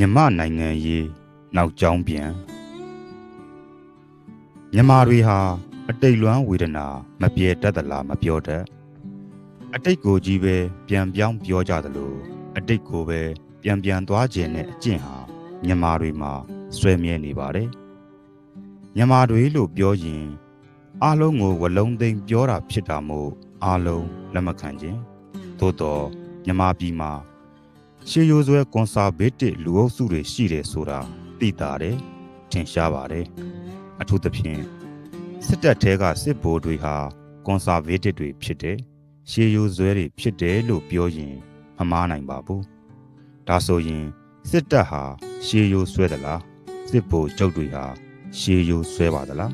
မြမနိုင်ငံရေးနောက်ကျောင်းပြန်မြန်မာတွေဟာအတိတ်လွမ်းဝေဒနာ မပြေတတ်သလားမပြောတတ်အတိတ်ကိုကြီးပဲပြန်ပြောင်းပြောကြသလိုအတိတ်ကိုပဲပြန်ပြန်သွားခြင်းနဲ့အကျင့်ဟာမြန်မာတွေမှာဆွဲမြဲနေပါတယ်မြန်မာတွေလို့ပြောရင်အားလုံးကိုဝလုံးသိမ်းပြောတာဖြစ်တာမို့အားလုံးလက်မခံခြင်းသို့တော့မြန်မာပြည်မှာ ရှေးရိုးစွဲကွန်ဆာဗေးတစ်လူအုပ်စုတွေရှိတယ်ဆိုတာသိတာတယ်ထင်ရှားပါတယ်အထူးသဖြင့်စစ်တပ်ထဲကစစ်ဗိုလ်တွေဟာကွန်ဆာဗေးတစ်တွေဖြစ်တယ်ရှေးရိုးစွဲတွေဖြစ်တယ်လို့ပြောရင်မမှားနိုင်ပါဘူးဒါဆိုရင်စစ်တပ်ဟာရှေးရိုးစွဲသလားစစ်ဗိုလ်ချုပ်တွေဟာရှေးရိုးစွဲပါသလား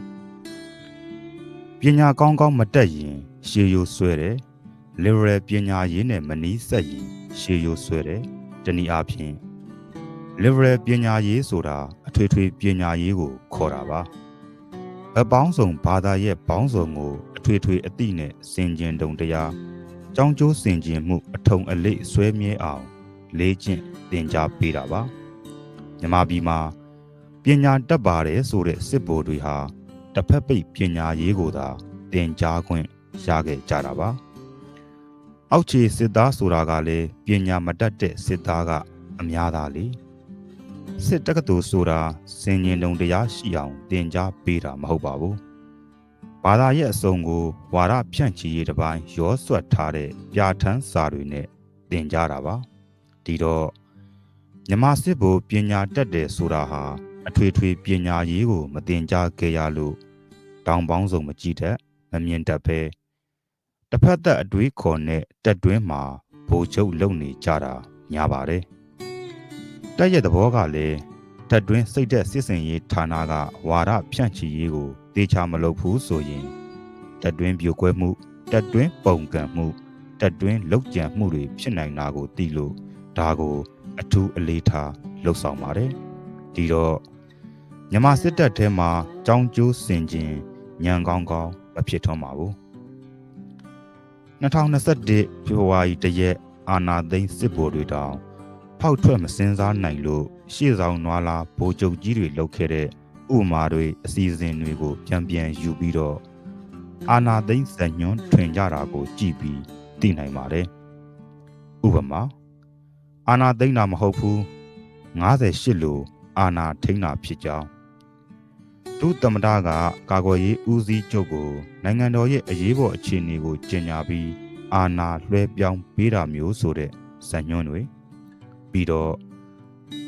ပညာကောင်းကောင်းမတတ်ရင်ရှေးရိုးစွဲတယ် liberal ပညာရေးနဲ့မနီးဆက်ရင် ရှေးရိုးဆွဲတယ်တနည်းအားဖြင့် liberal ပညာရေးဆိုတာအထွေထွေပညာရေးကို ခေါ်တာပါအပေါင်းစုံဘာသာရဲ့ပေါင်းစုံကိုအထွေထွေအတိနဲ့စင်ကျင်တုံတရားကြောင်းကျိုးစင်ကျင်မှုအထုံအလိပ်ဆွဲမြဲအောင်လေးကျင့်သင်ကြားပေးတာပါမြမပြည်မှာပညာတတ်ပါတယ်ဆိုတဲ့စစ်ဗိုလ်တွေဟာတစ်ဖက်ပိတ်ပညာရေးကိုသာသင်ကြားခွင့်ရခဲ့ကြတာပါ အောက်ခြေစစ်သားဆိုတာကလည်းပညာမတတ်တဲ့စစ်သားကအများသားလေစစ်တက္ကသိုလ်ဆိုတာစင်ញင်တုံတရားရှိအောင်သင်ကြားပေးတာမဟုတ်ပါဘူးဘာသာရဲ့အစုံကိုဝါရဖြန့်ချီရေးတစ်ပိုင်းရောဆွတ်ထားတဲ့ပြဋ္ဌာန်းစာတွေနဲ့သင်ကြားတာပါဒီတော့မြမစစ်ဘိုလ်ပညာတတ်တယ်ဆိုတာဟာအထွေထွေပညာရေးကို မသင်ကြားခဲ့ရလို့တောင်ပေါင်းစုံမကြည့်တတ်မမြင်တတ်ပဲ တစ်ဖက်သက်အတွေးခေါ်နဲ့တက်တွင်းမှာဘိုလ်ချုပ်လုံနေကြတာများပါတယ်တက်ရဲ့သဘောကလည်းတက်တွင်းစိတ်သက်စစ်စင်ရေးဌာနကဝါရဖြန့်ချီရေးကိုတေချာမလုပ်ဘူးဆိုရင်တက်တွင်းပြိုကွဲမှုတက်တွင်းပုံကံမှုတက်တွင်းလောက်ကြံမှုတွေဖြစ်နိုင်တာကိုသိလို့ဒါကိုအထူးအလေးထားလှုပ်ဆောင်ပါတယ်ဒီတော့မြမစစ်တပ်ထဲမှာကြောင်းကျိုးစင်ခြင်းညံကောင်းကောင်းမဖြစ်ထွန်းပါဘူး 2021ဖေဖော်ဝါရီတရက်အာနာသိန်းစစ်ဗိုလ်တွေတောင်ဖောက်ထွက်မစင်းစားနိုင်လို့ရှေ့ဆောင်နွားလာဗိုလ်ချုပ်ကြီးတွေလုပ်ခဲ့တဲ့ဥမာတွေအစီအစဉ်တွေကိုပြန်ပြန်ယူပြီးတော့အာနာသိန်းဇညွန်းထွင်ကြတာကိုကြည့်ပြီးသိနိုင်ပါတယ်ဥပမာအာနာသိန်းတာမဟုတ်ဘူး58လို့အာနာထိန်းတာဖြစ်ကြောင်း ဒုသမ္မတကကာကွယ်ရေးဦးစီးချုပ်ကိုနိုင်ငံတော်ရဲ့အရေးပေါ်အခြေအနေကိုကြေညာပြီးအာဏာလွှဲပြောင်းပေးတာမျိုးဆိုတဲ့ဇာညွှန်းတွေပြီးတော့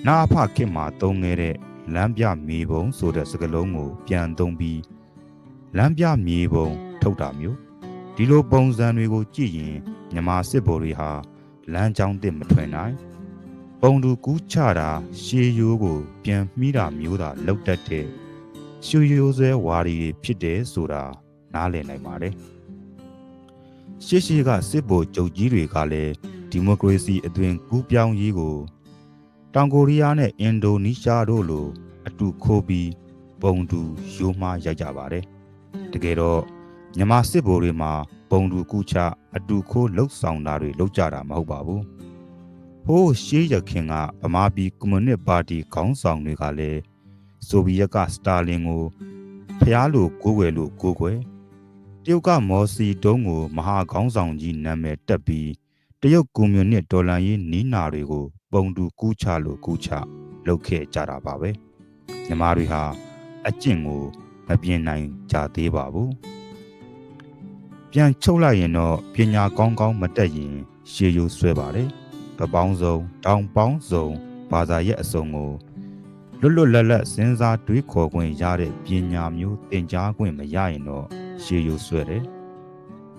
နာအဖခင်မှာသုံးခဲ့တဲ့လမ်းပြမြေပုံဆိုတဲ့စကားလုံးကို ပြန်သုံးပြီးလမ်းပြမြေပုံထုတ်တာမျိုးဒီလိုပုံစံတွေကိုကြည့်ရင်မြမာစစ်ဗိုလ်တွေဟာလမ်းကြောင်းတစ်မထွင်နိုင်ပုံတူကူးချတာရှေးရိုးကို ပြန်မိတာမျိုးသာလောက်တတ်တဲ့ ရှူရိုးဆွဲဝါရီဖြစ်တယ်ဆိုတာနားလည်နိုင်ပါတယ်ရှေ့ရှေ့ကစစ်ဗိုလ်ချုပ်ကြီးတွေကလည်းဒီမိုကရေစီအသွင်ကူးပြောင်းရေးကိုတောင်ကိုရီးယားနဲ့အင်ဒိုနီးရှားတို့လိုအတူခိုးပြီးပုံတူရိုးမှားရိုက်ကြပါတယ်တကယ်တော့မြန်မာစစ်ဗိုလ်တွေမှာပုံတူကူချအတူခိုးလှုပ်ဆောင်တာတွေလုပ်ကြတာမဟုတ်ပါဘူးဟိုးရှေးရခင်ကဗမာပြည်ကွန်မြူနစ်ပါတီခေါင်းဆောင်တွေကလည်း ဆိုဗီယက်ကစတာလင်ကိုဖျားလိုကိုးကွယ်လို့ကိုးကွယ်တရုတ်ကမော်စီတုံးကိုမဟာခေါင်းဆောင်ကြီးနာမည်တက်ပြီးတရုတ်ကွန်မြူနစ်ဒေါ်လာရေးနီးနာတွေကို ပုံတူကူးချလို့ကူးချလုပ်ခဲ့ကြတာပါပဲညီမတွေဟာအကျင့်ကိုမပြင်းနိုင်ကြသေးပါဘူးပြန်ချုပ်လိုက်ရင်တော့ပညာကောင်းကောင်းမတက်ရင်ရှေးရိုးဆွဲပါတယ်ပပေါင်းစုံတောင်ပေါင်းစုံဘာသာရဲ့အစုံကို လွတ်လွတ်လပ်လပ်စဉ်းစားတွေးခေါ်ခွင့်ရတဲ့ပညာမျိုးသင်ကြားခွင့်မရရင်တော့ရှေးရိုးဆွဲတယ်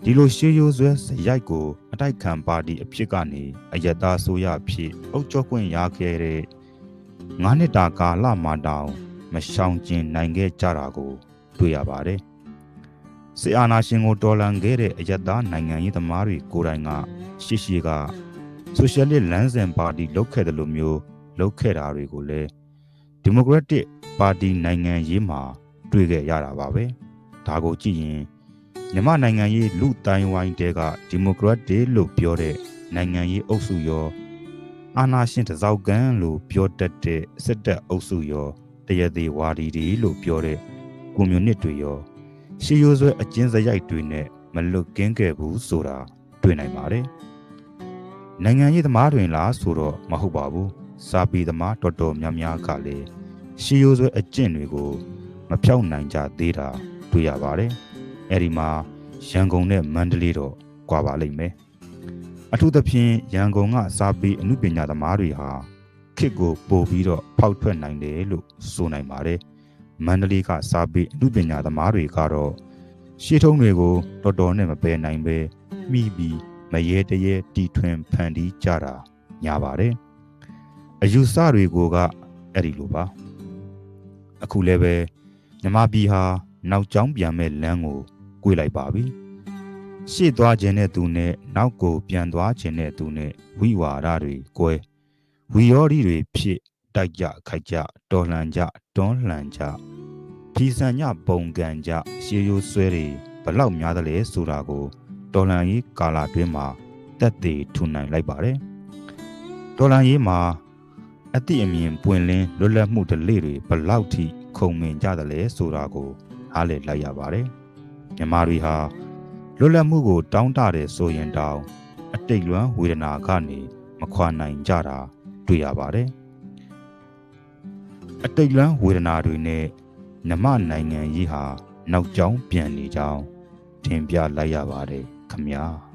ဒီလိုရှေးရိုးဆွဲစရိုက်ကို အတိုက်ခံပါတီအဖြစ်ကနေအယက်သားဆိုရဖြစ်အုပ်ချုပ်ခွင့်ရခဲ့တဲ့ငါးနှစ်တာကာလမှာတောင်မရှောင်ကျင်နိုင်ခဲ့ကြတာကို တွေ့ရပါတယ်စေအာနာရှင်ကိုတော်လန်ခဲ့တဲ့အယက်သားနိုင်ငံရေးသမားတွေကိုယ်တိုင်ကရှေ့ရှေ့ကဆိုရှယ်လစ်လမ်းစဉ်ပါတီလုပ်ခဲ့တယ်လို့မျိုးလုပ်ခဲ့တာတွေကိုလည်း ဒီမိုကရက်တစ်ပါတီနိုင်ငံရေးမှာ တွေ့ခဲ့ရတာပါပဲဒါကိုကြည့်ရင်မြန်မာနိုင်ငံရေးလူတိုင်းဝိုင်းတဲကဒီမိုကရက်တစ်လို့ပြောတဲ့နိုင်ငံရေးအုပ်စုရောအာနာရှင်တစောက်ကန်လို့ပြောတတ်တဲ့စစ်တပ်အုပ်စုရောတရသေးဝါဒီတွေလို့ပြောတဲ့ကွန်မြူနစ်တွေရောရှေးရိုးဆွဲအကျဉ်းစရိုက်တွေနဲ့မလွတ်ကင်းခဲ့ဘူးဆိုတာတွေ့နိုင်ပါတယ်နိုင်ငံရေးသမားတွေလားဆိုတော့မဟုတ်ပါဘူး စာပေသမားတော်တော်များများကလည်းရှေးရိုးဆွဲအကျင့်တွေကိုမဖြောက်နိုင်ကြသေးတာတွေ့ရပါတယ်အဲ့ဒီမှာရန်ကုန်နဲ့မန္တလေးတော့ကွာပါလိမ့်မယ်အထူးသဖြင့်ရန်ကုန်ကစာပေအမှုပညာသမားတွေဟာခစ်ကိုပို့ပြီးတော့ဖောက်ထွက်နိုင်တယ်လို့ဆိုနိုင်ပါတယ်မန္တလေးကစာပေအမှုပညာသမားတွေကတော့ရှေးထုံးတွေကိုတော်တော်နဲ့မပယ်နိုင်ပဲမိပြီးမရေတရေတီထွင်ဖန်တီးကြတာညာပါတယ် အယူဆတွေကိုကအဲ့ဒီလိုပါအခုလည်းပဲမြမပြည်ဟာနောက်ကျောင်းပြန်မဲ့လမ်းကို꿰လိုက်ပါပြီရှေ့သွားခြင်းတဲ့သူနဲ့နောက်ကိုပြန်သွားခြင်းတဲ့သူနဲ့ဝိဝါဒတွေ꿰ဝီယောဒီတွေဖြစ်တိုက်ကြခိုက်ကြတော်လှန်ကြတွန်းလှန်ကြဖြီစံညပုံကန်ကြရှေးရိုးဆွဲတွေဘလောက်များသလဲဆိုတာကိုတော်လှန်ရေးကာလာတွင်းမှာတက်သေးထူနိုင်လိုက်ပါတယ်တော်လှန်ရေးမှာ အတိအမြင်ပွင့်လင်းလွတ်လပ်မှုဓလေ့တွေဘလောက်ထိခုံမင်ကြသလဲဆိုတာကိုနားလည်လိုက်ရပါတယ်မြန်မာတွေဟာလွတ်လပ်မှုကို တောင်းတတယ်ဆိုရင်တောင်အတိတ်လွမ်းဝေဒနာကနေမခွာနိုင်ကြတာတွေ့ရပါတယ်အတိတ်လွမ်းဝေဒနာတွေနဲ့မြမနိုင်ငံကြီးဟာ နောက်ကျောင်းပြန်နေကြောင်းထင်ပြလိုက်ရပါတယ်ခမညာ